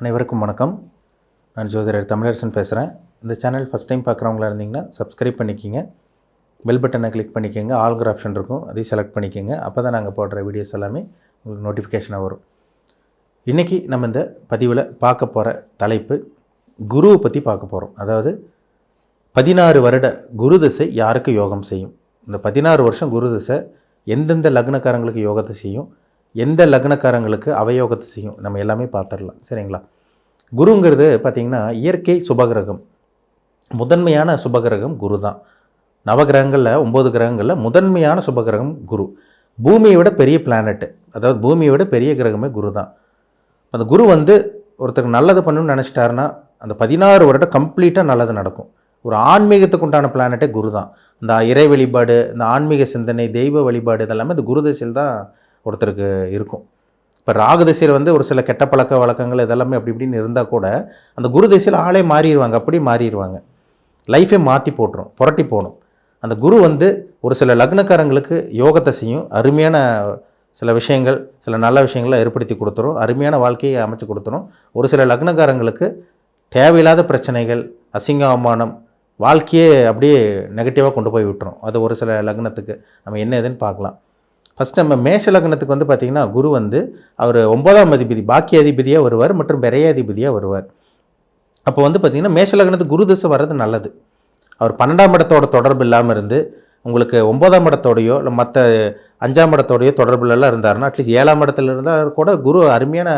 அனைவருக்கும் வணக்கம். நான் ஜோதிடர் தமிழரசன் பேசுகிறேன் இந்த சேனல் ஃபஸ்ட் டைம் பார்க்குறவங்களா இருந்தீங்கன்னா சப்ஸ்கிரைப் பண்ணிக்கிங்க. பெல் பட்டனை கிளிக் பண்ணிக்கோங்க. ஆல்கர் ஆப்ஷன் இருக்கும். அதையும் செலக்ட் பண்ணிக்கோங்க. அப்போ தான் நாங்கள் போடுற வீடியோஸ் எல்லாமே உங்களுக்கு நோட்டிஃபிகேஷனாக வரும். இன்றைக்கி நம்ம இந்த பதிவில் பார்க்க போகிற தலைப்பு குருவை பற்றி பார்க்க போகிறோம் அதாவது பதினாறு வருட குரு திசை யாருக்கு யோகம் செய்யும்? இந்த பதினாறு வருஷம் குரு திசை எந்தெந்த லக்னக்காரங்களுக்கு யோகத்தை செய்யும்? எந்த லக்னக்காரங்களுக்கு அவயோகத்தை செய்யும்? நம்ம எல்லாமே பார்த்துடலாம். சரிங்களா? குருங்கிறது பார்த்திங்கன்னா இயற்கை சுபகிரகம். முதன்மையான சுபகிரகம் குரு தான். நவகிரகங்களில் ஒம்பது கிரகங்களில் முதன்மையான சுபகிரகம் குரு. பூமியை விட பெரிய பிளானட்டு அதாவது பூமியை விட பெரிய கிரகமே குரு தான். அந்த குரு வந்து ஒருத்தருக்கு நல்லது பண்ணணும்னு நினச்சிட்டாருன்னா அந்த பதினாறு வருடம் கம்ப்ளீட்டாக நல்லது நடக்கும். ஒரு ஆன்மீகத்துக்கு உண்டான பிளானட்டே குரு தான். இந்த இறை வழிபாடு இந்த ஆன்மீக சிந்தனை தெய்வ வழிபாடு இதெல்லாமே இந்த குரு திசையில் தான் ஒருத்தருக்கு இருக்கும். இப்போ ராகு திசையில் வந்து ஒரு சில கெட்ட பழக்க வழக்கங்கள் இதெல்லாமே அப்படி இப்படின்னு இருந்தால் கூட அந்த குரு திசையில் ஆளே மாறிடுவாங்க அப்படி மாறிடுவாங்க லைஃபே மாற்றி போட்டுரும் புரட்டி போகணும் அந்த குரு வந்து ஒரு சில லக்னக்காரங்களுக்கு யோகத்தை செய்யும் அருமையான சில விஷயங்கள் சில நல்ல விஷயங்களை ஏற்படுத்தி கொடுத்துரும் அருமையான வாழ்க்கையை அமைச்சு கொடுத்துரும். ஒரு சில லக்னக்காரங்களுக்கு தேவையில்லாத பிரச்சனைகள் அசிங்க அவமானம் வாழ்க்கையே அப்படியே நெகட்டிவாக கொண்டு போய் விட்டுரும். அது ஒரு சில லக்னத்துக்கு. நம்ம என்ன ஏதுன்னு பார்க்கலாம். ஃபஸ்ட் நம்ம மேஷ லக்னத்துக்கு வந்து பார்த்திங்கன்னா குரு வந்து அவர் ஒன்பதாம் அதிபதி பாக்கிய அதிபதியாக வருவார் மற்றும் விரையாதிபதியாக வருவார். அப்போ வந்து பார்த்திங்கன்னா மேஷ லக்னத்துக்கு குரு திசை வர்றது நல்லது. அவர் பன்னெண்டாம் இடத்தோட தொடர்பு இல்லாமல் இருந்து உங்களுக்கு ஒன்பதாம் இடத்தோடையோ இல்லை மற்ற அஞ்சாம் இடத்தோடையோ தொடர்புலலாம் இருந்தாருன்னா அட்லீஸ்ட் ஏழாம் இடத்துல இருந்தால் கூட குரு அருமையான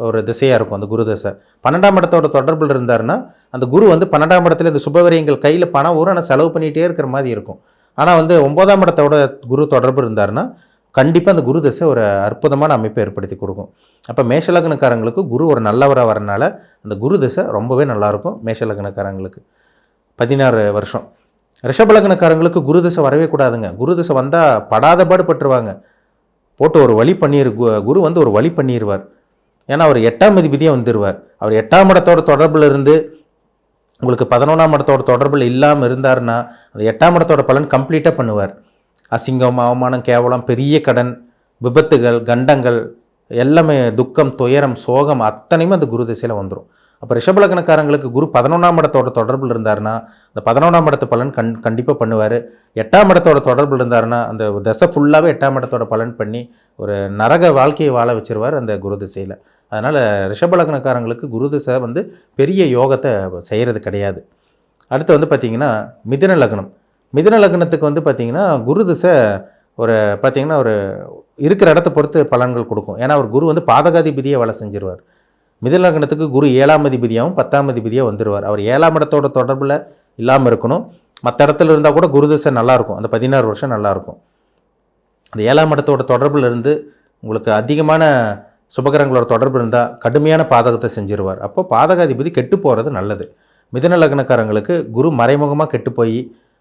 ஒரு திசையாக இருக்கும் அந்த குரு தசை. பன்னெண்டாம் இடத்தோட தொடர்பில் இருந்தாருன்னா அந்த குரு வந்து பன்னெண்டாம் இடத்துல இந்த சுபவரியங்கள் கையில் பணம் ஊற ஆனால் செலவு பண்ணிகிட்டே இருக்கிற மாதிரி இருக்கும். ஆனால் வந்து ஒன்பதாம் இடத்தோட குரு தொடர்பு இருந்தாருன்னா கண்டிப்பாக அந்த குரு தசை ஒரு அற்புதமான அமைப்பை ஏற்படுத்தி கொடுக்கும். அப்போ மேஷலக்னக்காரங்களுக்கு குரு ஒரு நல்லவராக வரனால அந்த குரு தசை ரொம்பவே நல்லாயிருக்கும் மேஷலக்னக்காரங்களுக்கு பதினாறு வருஷம். ரிஷபலக்னக்காரங்களுக்கு குரு தசை வரவே கூடாதுங்க. குரு தசை வந்தால் படாத பாடு பட்டுருவாங்க. போட்டு ஒரு வழி பண்ணிரு கு- குரு வந்து ஒரு வழி பண்ணிடுவார் ஏன்னா அவர் எட்டாம் அதிபதியாக வந்துடுவார் அவர் எட்டாம் இடத்தோட தொடர்பில் இருந்து உங்களுக்கு பதினொன்றாம் இடத்தோட தொடர்பில் இல்லாமல் இருந்தார்னா அந்த எட்டாம் இடத்தோட பலன் கம்ப்ளீட்டாக பண்ணுவார். அசிங்கம் அவமானம் கேவலம் பெரிய கடன் விபத்துகள் கண்டங்கள் எல்லாமே துக்கம் துயரம் சோகம் அத்தனையுமே அந்த குரு திசையில் வந்துடும் அப்போ ரிஷபலக்கணக்காரங்களுக்கு குரு பதினொன்றாம் இடத்தோட தொடர்பில் இருந்தாருன்னா அந்த பதினொன்றாம் இடத்து பலன் கண் கண்டிப்பாக பண்ணுவார். எட்டாம் இடத்தோட தொடர்பில் இருந்தாருன்னா அந்த தசை ஃபுல்லாகவே எட்டாம் இடத்தோட பலன் பண்ணி ஒரு நரக வாழ்க்கையை வாழ வச்சிருவார் அந்த குரு திசையில். அதனால் ரிஷபலக்கணக்காரங்களுக்கு குரு திசை வந்து பெரிய யோகத்தை செய்கிறது கிடையாது. அடுத்து வந்து பார்த்திங்கன்னா மிதுன லக்னம். மிதுன லக்னத்துக்கு வந்து பார்த்திங்கன்னா குரு திசை ஒரு பார்த்திங்கன்னா ஒரு இருக்கிற இடத்த பொறுத்து பலன்கள் கொடுக்கும். ஏன்னா அவர் குரு வந்து பாதகாதிபதியை வேலை செஞ்சிருவார். மிதுன லக்னத்துக்கு குரு ஏழாம் அதிபதியாகவும் பத்தாம் அதிபதியாக வந்துடுவார் அவர் ஏழாம் இடத்தோட தொடர்பில் இல்லாமல் இருக்கணும். மற்ற இடத்துல இருந்தால் கூட குரு திசை நல்லாயிருக்கும் அந்த பதினாறு வருஷம் நல்லாயிருக்கும் அந்த ஏழாம் இடத்தோட தொடர்பில் இருந்து உங்களுக்கு அதிகமான சுபகரங்களோட தொடர்பு இருந்தால் கடுமையான பாதகத்தை செஞ்சிருவார். அப்போ பாதகாதிபதி கெட்டு போகிறது நல்லது. மிதன லக்னக்காரங்களுக்கு குரு மறைமுகமாக கெட்டு போய்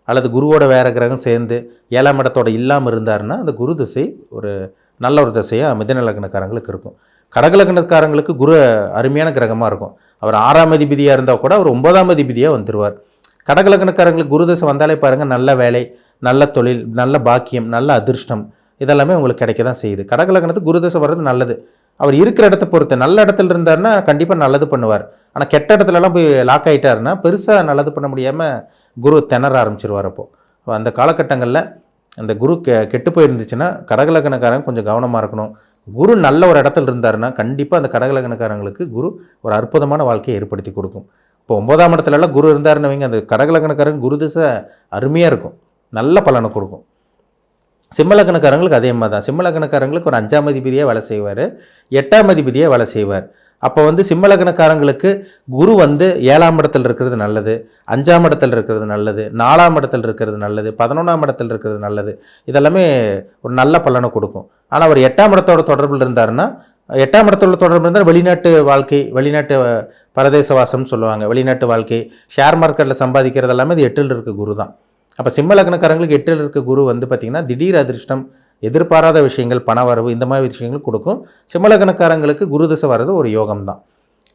அல்லது குருவோட வேறு கிரகம் சேர்ந்து ஏழாம் இடத்தோட இல்லாமல் இருந்தாருன்னா அந்த குரு திசை ஒரு நல்ல ஒரு திசையாக மிதநலக்கணக்காரங்களுக்கு இருக்கும். கடகலக்கணக்காரங்களுக்கு குரு அருமையான கிரகமாக இருக்கும். அவர் ஆறாம் அதிபதியாக இருந்தால் கூட அவர் ஒன்பதாம் அதிபதியாக வந்துடுவார் கடகலக்கணக்காரங்களுக்கு குரு தசை வந்தாலே பாருங்கள் நல்ல வேலை நல்ல தொழில் நல்ல பாக்கியம் நல்ல அதிர்ஷ்டம் இதெல்லாமே உங்களுக்கு கிடைக்க தான் செய்யுது கடகலக்கணத்துக்கு குரு தசை வர்றது நல்லது. அவர் இருக்கிற இடத்த பொறுத்து. நல்ல இடத்துல இருந்தாருன்னா கண்டிப்பாக நல்லது பண்ணுவார். ஆனால் கெட்ட இடத்துலலாம் போய் லாக் ஆகிட்டாருன்னா பெருசாக நல்லது பண்ண முடியாமல் குரு திணற ஆரம்பிச்சிருவார் அப்போது அந்த காலகட்டங்களில் அந்த குரு கெ கெட்டு போயிருந்துச்சுன்னா கடகலக்கணக்காரங்க கொஞ்சம் கவனமாக இருக்கணும். குரு நல்ல ஒரு இடத்துல இருந்தாருன்னா கண்டிப்பாக அந்த கடகலக்கணக்காரங்களுக்கு குரு ஒரு அற்புதமான வாழ்க்கையை ஏற்படுத்தி கொடுக்கும். இப்போ ஒன்பதாம் இடத்துலலாம் குரு இருந்தாருன்னு வைங்க அந்த கடகலக்கணக்காரங்க குரு திசை அருமையாக இருக்கும். நல்ல பலனை கொடுக்கும். சிம்மலக்கணக்காரங்களுக்கு அதே மாதிரி தான். சிம்மலக்கணக்காரங்களுக்கு ஒரு அஞ்சாம் அதிபதியாக வேலை செய்வார். எட்டாம் அதிபதியாக வேலை செய்வார். அப்போ வந்து சிம்மலக்கணக்காரங்களுக்கு குரு வந்து ஏழாம் இடத்துல இருக்கிறது நல்லது அஞ்சாம் இடத்துல இருக்கிறது நல்லது நாலாம் இடத்துல இருக்கிறது நல்லது பதினொன்றாம் இடத்துல இருக்கிறது நல்லது. இதெல்லாமே ஒரு நல்ல பலனை கொடுக்கும். ஆனால் அவர் எட்டாம் இடத்தோட தொடர்பில் இருந்தாருன்னா எட்டாம் இடத்தோட தொடர்பு இருந்தால் வெளிநாட்டு வாழ்க்கை வெளிநாட்டு பரதேச வாசம்னு சொல்லுவாங்க. வெளிநாட்டு வாழ்க்கை ஷேர் மார்க்கெட்டில் சம்பாதிக்கிறது எல்லாமே இது எட்டில் இருக்க குரு தான். அப்போ சிம்ம லக்னக்காரங்களுக்கு எட்டில் இருக்க குரு வந்து பார்த்திங்கன்னா திடீர் அதிர்ஷ்டம் எதிர்பாராத விஷயங்கள் பண வரவு இந்த மாதிரி விஷயங்கள் கொடுக்கும். சிம்ம லக்னக்காரங்களுக்கு குரு தசை வர்றது ஒரு யோகம் தான்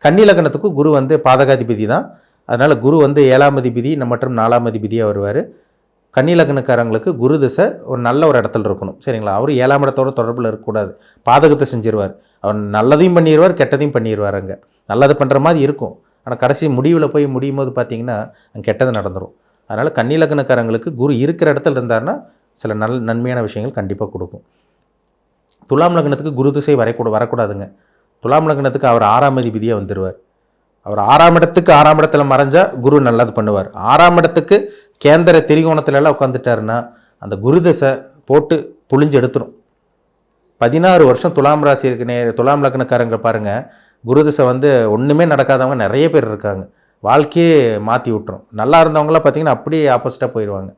கன்னி லக்னத்துக்கும் குரு வந்து பாதகாதிபதி தான். அதனால் குரு வந்து ஏழாம் அதிபதி மற்றும் நாலாம் அதிபதியாக வருவார். கன்னி லக்னக்காரங்களுக்கு குரு திசை ஒரு நல்ல ஒரு இடத்துல இருக்கணும். சரிங்களா? அவர் ஏழாம் இடத்தோட தொடர்பில் இருக்கக்கூடாது. பாதகத்தை செஞ்சிருவார். அவர் நல்லதையும் பண்ணிடுவார் கெட்டதையும் பண்ணிடுவார் அங்கே. நல்லது பண்ணுற மாதிரி இருக்கும். ஆனால் கடைசி முடிவில் போய் முடியும் போது பார்த்தீங்கன்னா அங்கே கெட்டது நடந்துடும் அதனால் கன்னி லக்னக்காரங்களுக்கு குரு இருக்கிற இடத்துல இருந்தாருன்னா சில நல் நன்மையான விஷயங்கள் கண்டிப்பாக கொடுக்கும். துலாம் லக்னத்துக்கு குரு திசை வரைக்கூட வரக்கூடாதுங்க. துலாம் லக்னத்துக்கு அவர் ஆறாம் அதிபதியாக வந்துடுவார் அவர் ஆறாம் இடத்துக்கு ஆறாம் இடத்துல மறைஞ்சா குரு நல்லது பண்ணுவார். ஆறாம் இடத்துக்கு கேந்திர திரிகோணத்துலலாம் உட்காந்துட்டாருன்னா அந்த குரு தசை போட்டு புழிஞ்சு எடுத்துரும். பதினாறு வருஷம் துலாம் ராசி இருக்கு நே துலாம் லக்னக்காரங்க பாருங்கள் குரு திசை வந்து ஒன்றுமே நடக்காதவங்க நிறைய பேர் இருக்காங்க. வாழ்க்கையே மாற்றி விட்டுரும். நல்லா இருந்தவங்களாம் பார்த்தீங்கன்னா அப்படியே ஆப்போசிட்டாக போயிடுவாங்க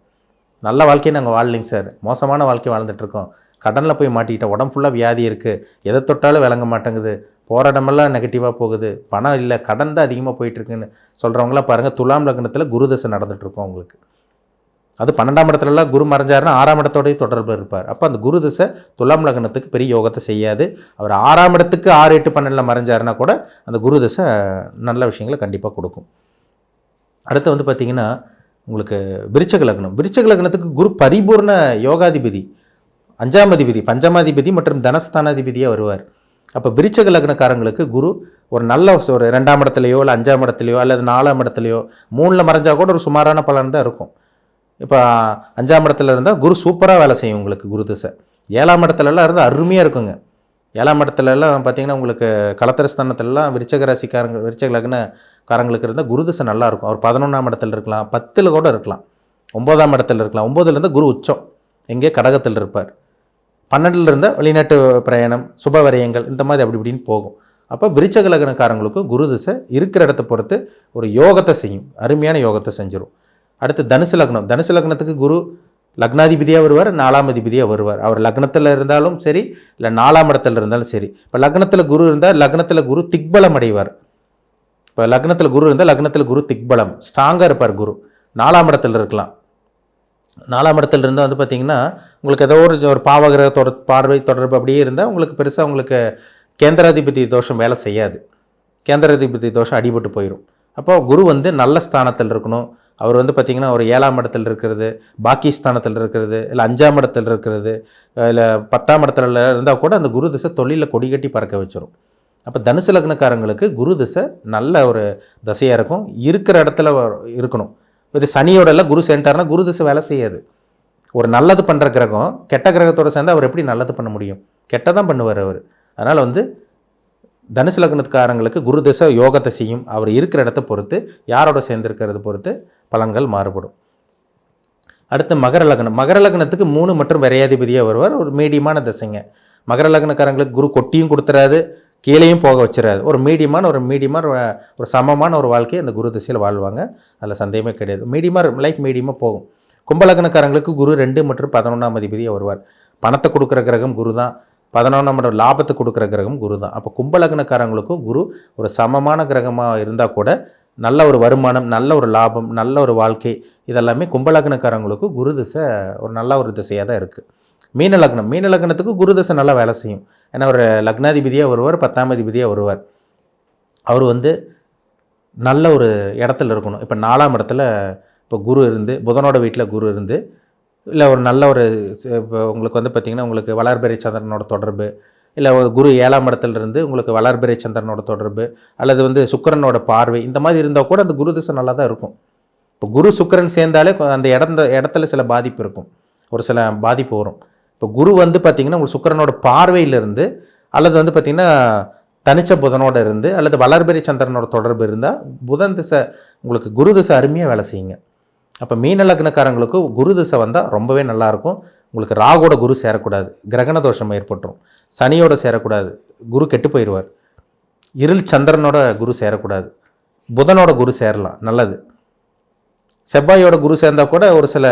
நல்ல வாழ்க்கையை நாங்கள் வாழலைங்க சார் மோசமான வாழ்க்கை வாழ்ந்துட்டுருக்கோம் கடனில் போய் மாட்டிக்கிட்டோம் உடம்பு ஃபுல்லாக வியாதி இருக்குது எதை தொட்டாலும் விளங்க மாட்டேங்குது. போகிற இடமெல்லாம் நெகட்டிவாக போகுது. பணம் இல்லை கடன் தான் அதிகமாக போயிட்டுருக்குன்னு சொல்கிறவங்களாம் பாருங்கள் துலாம் லக்னத்தில் குருதசை நடந்துகிட்ருக்கோம் உங்களுக்கு அது பன்னெண்டாம் இடத்துலலாம் குரு மறைஞ்சாருன்னா ஆறாம் இடத்தோடய தொடர்பு இருப்பார். அப்போ அந்த குரு திசை துலாம் லக்னத்துக்கு பெரிய யோகத்தை செய்யாது. அவர் ஆறாம் இடத்துக்கு ஆறு எட்டு பன்னெண்டில் மறைஞ்சாருன்னா கூட அந்த குரு திசை நல்ல விஷயங்களை கண்டிப்பாக கொடுக்கும். அடுத்து வந்து பார்த்திங்கன்னா உங்களுக்கு விருச்சக லக்னம். விருச்சக லக்னத்துக்கு குரு பரிபூர்ண யோகாதிபதி அஞ்சாம் அதிபதி பஞ்சமாதிபதி மற்றும் தனஸ்தானாதிபதியாக வருவார். அப்போ விருச்சக லக்னக்காரங்களுக்கு குரு ஒரு நல்ல ஒரு ரெண்டாம் இடத்துலையோ இல்லை அஞ்சாம் இடத்துலையோ அல்லது நாலாம் இடத்துலையோ மூணில் மறைஞ்சால் கூட ஒரு சுமாரான பலன் தான் இருக்கும். இப்போ அஞ்சாம் இடத்துல இருந்தால் குரு சூப்பராக வேலை செய்யும் உங்களுக்கு குரு திசை. ஏழாம் இடத்துலலாம் இருந்தால் அருமையாக இருக்குங்க. ஏழாம் இடத்துலலாம் பார்த்தீங்கன்னா உங்களுக்கு கலத்திரஸ்தானத்துலலாம் விருச்சக ராசிக்காரங்க விருச்சக லக்னக்காரங்களுக்கு இருந்தால் குரு திசை நல்லாயிருக்கும் அவர் பதினொன்றாம் இடத்துல இருக்கலாம் பத்தில் கூட இருக்கலாம். ஒம்போதாம் இடத்துல இருக்கலாம். ஒம்போதுலேருந்து குரு உச்சம். எங்கே? கடகத்தில் இருப்பார். பன்னெண்டில் இருந்தால் வெளிநாட்டு பிரயாணம் சுப வரையங்கள் இந்த மாதிரி அப்படி இப்படின்னு போகும். அப்போ விருச்சக லக்னக்காரங்களுக்கும் குரு திசை இருக்கிற இடத்த பொறுத்து ஒரு யோகத்தை செய்யும். அருமையான யோகத்தை செஞ்சிடும் அடுத்து தனுசு லக்னம். தனுசு லக்னத்துக்கு குரு லக்னாதிபதியாக வருவார் நாலாம் அதிபதியாக வருவார். அவர் லக்னத்தில் இருந்தாலும் சரி இல்லை நாலாம் இடத்துல இருந்தாலும் சரி. இப்போ லக்னத்தில் குரு இருந்தால் லக்னத்தில் குரு திக்பலம் அடைவார். இப்போ லக்னத்தில் குரு இருந்தால் லக்னத்தில் குரு திக்பலம் ஸ்ட்ராங்காக இருப்பார் குரு. நாலாம் இடத்துல இருக்கலாம். நாலாம் இடத்துல இருந்தால் வந்து பார்த்திங்கன்னா உங்களுக்கு ஏதோ ஒரு ஒரு பாவகிரகத்தோட பார்வை தொடர்பு அப்படியே இருந்தால் உங்களுக்கு பெருசாக உங்களுக்கு கேந்திராதிபதி தோஷம் வேலை செய்யாது. கேந்திராதிபதி தோஷம் அடிபட்டு போயிடும் அப்போ குரு வந்து நல்ல ஸ்தானத்தில் இருக்கணும். அவர் வந்து பார்த்திங்கன்னா ஒரு ஏழாம் இடத்துல இருக்கிறது பாகிஸ்தானத்தில் இருக்கிறது இல்லை அஞ்சாம் இடத்துல இருக்கிறது இல்லை பத்தாம் இடத்துல இருந்தால் கூட அந்த குரு திசை தொழிலில் கொடி கட்டி பறக்க வச்சிடும் அப்போ தனுசு லக்னக்காரங்களுக்கு குரு திசை நல்ல ஒரு தசையாக இருக்கும். இருக்கிற இடத்துல இருக்கணும். இது சனியோடெல்லாம் குரு சேர்ந்தார்னா குரு திசை வேலை செய்யாது. ஒரு நல்லது பண்ணுற கிரகம் கெட்ட கிரகத்தோட சேர்ந்து அவர் எப்படி நல்லது பண்ண முடியும்? கெட்டதான் பண்ணுவார் அவர். அதனால் வந்து தனுசு லக்னத்துக்காரங்களுக்கு குரு திசை யோகத்தை செய்யும். அவர் இருக்கிற இடத்த பொறுத்து யாரோட சேர்ந்திருக்கிறது பொறுத்து பலன்கள் மாறுபடும். அடுத்து மகர லக்னம். மகர லக்னத்துக்கு மூணு மற்றும் விரையாதிபதியாக வருவார். ஒரு மீடியமான திசைங்க. மகர லக்னக்காரங்களுக்கு குரு கொட்டியும் கொடுத்துறாது கீழேயும் போக வச்சிடாது ஒரு மீடியமான ஒரு மீடியமான ஒரு- ஒரு சமமான ஒரு வாழ்க்கையை அந்த குரு திசையில் வாழ்வாங்க. அதில் சந்தேகமே கிடையாது. மீடியமாக லைஃப் மீடியமாக போகும். கும்பலக்னக்காரங்களுக்கு குரு ரெண்டு மற்றும் பதினொன்றாம் அதிபதியாக வருவார். பணத்தை கொடுக்குற கிரகம் குரு தான் பதினொன்றாம் இடம் லாபத்தை கொடுக்குற கிரகம் குரு தான். அப்போ கும்பலக்னக்காரங்களுக்கும் குரு ஒரு சமமான கிரகமாக இருந்தால் கூட நல்ல ஒரு வருமானம் நல்ல ஒரு லாபம் நல்ல ஒரு வாழ்க்கை இதெல்லாமே கும்பலக்னக்காரங்களுக்கு குரு திசை ஒரு நல்ல ஒரு திசையாக தான் இருக்குது மீன லக்னம் மீன லக்னத்துக்கு குரு திசை நல்லா வேலை செய்யும். ஏன்னா ஒரு லக்னாதிபதியாக வருவார் பத்தாம் அதிபதியாக வருவார். அவர் வந்து நல்ல ஒரு இடத்துல இருக்கணும். இப்போ நாலாம் இடத்துல இப்போ குரு இருந்து புதனோட வீட்டில் குரு இருந்து இல்லை ஒரு நல்ல ஒரு இப்போ உங்களுக்கு வந்து பார்த்திங்கன்னா உங்களுக்கு வளர்பிறை சந்திரனோட தொடர்பு இல்லை ஒரு குரு ஏழாம் இடத்துலேருந்து உங்களுக்கு வளர்பிறை சந்திரனோட தொடர்பு அல்லது வந்து சுக்கரனோட பார்வை இந்த மாதிரி இருந்தால் கூட அந்த குரு திசை நல்லா தான் இருக்கும். இப்போ குரு சுக்கிரன் சேர்ந்தாலே அந்த இடந்த இடத்துல சில பாதிப்பு இருக்கும். ஒரு சில பாதிப்பு வரும். இப்போ குரு வந்து பார்த்திங்கன்னா உங்களுக்கு சுக்கரனோட பார்வையிலிருந்து அல்லது வந்து பார்த்திங்கன்னா தனிச்ச புதனோட இருந்து அல்லது வளர்பெறி சந்திரனோட தொடர்பு இருந்தால் புதன் திசை உங்களுக்கு குரு திசை அருமையாக வேலை செய்யுங்க. அப்போ மீன லக்னக்காரங்களுக்கு குரு திசை வந்தால் ரொம்பவே நல்லாயிருக்கும் உங்களுக்கு ராகோட குரு சேரக்கூடாது. கிரகண தோஷம் ஏற்பட்டுரும். சனியோட சேரக்கூடாது. குரு கெட்டு போயிடுவார் இருள் சந்திரனோட குரு சேரக்கூடாது. புதனோட குரு சேரலாம். நல்லது. செவ்வாயோட குரு சேர்ந்தால் கூட ஒரு சில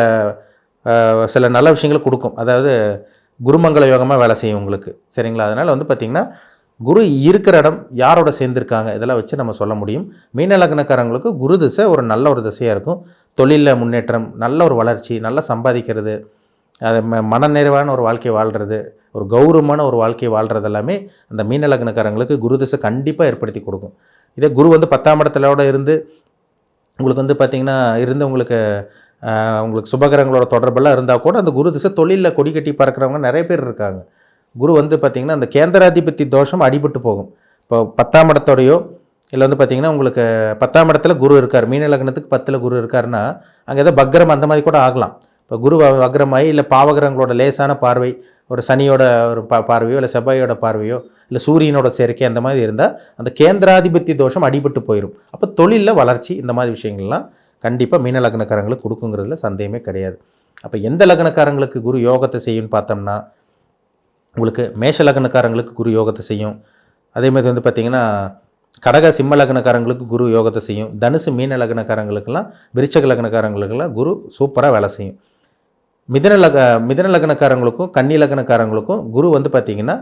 சில நல்ல விஷயங்களை கொடுக்கும். அதாவது குருமங்கள யோகமாக வேலை செய்யும் உங்களுக்கு. சரிங்களா? அதனால் வந்து பார்த்திங்கன்னா குரு இருக்கிற இடம் யாரோட சேர்ந்துருக்காங்க? இதெல்லாம் வச்சு நம்ம சொல்ல முடியும். மீன லக்னக்காரங்களுக்கு குரு திசை ஒரு நல்ல ஒரு திசையாக இருக்கும். தொழிலில் முன்னேற்றம் நல்ல ஒரு வளர்ச்சி நல்லா சம்பாதிக்கிறது அது ம மனநிறைவான ஒரு வாழ்க்கை வாழ்கிறது ஒரு கௌரவமான ஒரு வாழ்க்கை வாழ்கிறது எல்லாமே அந்த மீன லக்னக்காரங்களுக்கு குரு திசை கண்டிப்பாக ஏற்படுத்தி கொடுக்கும். இதே குரு வந்து பத்தாம் இடத்துலோட இருந்து உங்களுக்கு வந்து பார்த்திங்கன்னா இருந்து உங்களுக்கு உங்களுக்கு சுபகிரகங்களோட தொடர்பெல்லாம் இருந்தால் கூட அந்த குரு திசை தொழிலில் கொடி கட்டி பறக்கிறவங்க நிறைய பேர் இருக்காங்க. குரு வந்து பார்த்திங்கன்னா அந்த கேந்திராதிபத்தி தோஷம் அடிபட்டு போகும். இப்போ பத்தாம் இடத்தோடையோ இல்லை வந்து பார்த்திங்கன்னா உங்களுக்கு பத்தாம் இடத்துல குரு இருக்கார் மீன லக்னத்துக்கு பத்தில் குரு இருக்காருன்னா அங்கே ஏதோ பக்ரம் அந்த மாதிரி கூட ஆகலாம். இப்போ குரு வக்ரமாயி இல்லை பாவகிரகங்களோட லேசான பார்வை ஒரு சனியோட ஒரு பா பார்வையோ இல்லை செவ்வாயோட பார்வையோ இல்லை சூரியனோட சேர்க்கை அந்த மாதிரி இருந்தால் அந்த கேந்திராதிபத்தி தோஷம் அடிபட்டு போயிடும் அப்போ தொழிலில் வளர்ச்சி இந்த மாதிரி விஷயங்கள்லாம் கண்டிப்பாக மீன லக்னக்காரங்களுக்கு கொடுக்குங்கிறதுல சந்தேகமே கிடையாது. அப்போ எந்த லக்னக்காரங்களுக்கு குரு யோகத்தை செய்யும்னு பார்த்தோம்னா உங்களுக்கு மேஷ லக்னக்காரங்களுக்கு குரு யோகத்தை செய்யும். அதே மாதிரி வந்து பார்த்திங்கன்னா கடக சிம்ம லக்னக்காரங்களுக்கு குரு யோகத்தை செய்யும். தனுசு மீன லக்னக்காரங்களுக்கெல்லாம் விருச்சக லக்னக்காரங்களுக்கெல்லாம் குரு சூப்பராக வேலை செய்யும். மிதன லக மிதன லக்னக்காரங்களுக்கும் கன்னி லக்னக்காரங்களுக்கும் குரு வந்து பார்த்திங்கன்னா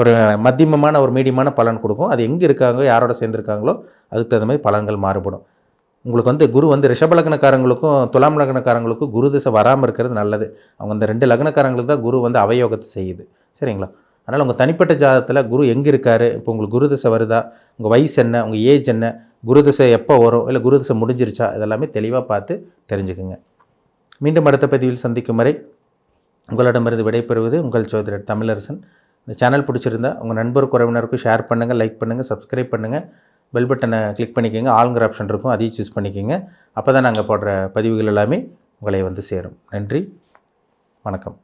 ஒரு மத்தியமமான ஒரு மீடியமான பலன் கொடுக்கும். அது எங்கே இருக்காங்க யாரோட சேர்ந்துருக்காங்களோ அதுக்கு தகுந்த மாதிரி பலன்கள் மாறுபடும். உங்களுக்கு வந்து குரு வந்து ரிஷப லக்னக்காரங்களுக்கும் துலாம் லக்னக்காரங்களுக்கும் குரு திசை வராமல் இருக்கிறது நல்லது. அவங்க இந்த ரெண்டு லக்னக்காரங்களுக்கு தான் குரு வந்து அவயோகத்தை செய்யுது. சரிங்களா? அதனால் உங்கள் தனிப்பட்ட ஜாதகத்தில் குரு எங்கே இருக்கார் இப்போ உங்களுக்கு குரு தசை வருதா? உங்கள் வயசு என்ன? உங்கள் ஏஜ் என்ன? குரு தசை எப்போ வரும்? இல்லை குரு தசை முடிஞ்சிருச்சா? இதெல்லாமே தெளிவாக பார்த்து தெரிஞ்சுக்குங்க. மீண்டும் அடுத்த பதிவில் சந்திக்கும் வரை உங்களிடமிருந்து விடைபெறுவது உங்கள் சோதரர் தமிழரசன். இந்த சேனல் பிடிச்சிருந்தா உங்கள் நண்பர் உறவினருக்கும் ஷேர் பண்ணுங்கள் லைக் பண்ணுங்கள் சப்ஸ்கிரைப் பண்ணுங்கள் பெல் பட்டனை கிளிக் பண்ணிக்கோங்க. ஆளுங்கிற ஆப்ஷன் இருக்கும். அதையும் சூஸ் பண்ணிக்கோங்க. அப்போ தான் நாங்கள் போடுற பதிவுகள் எல்லாமே உங்களை வந்து சேரும். நன்றி. வணக்கம்.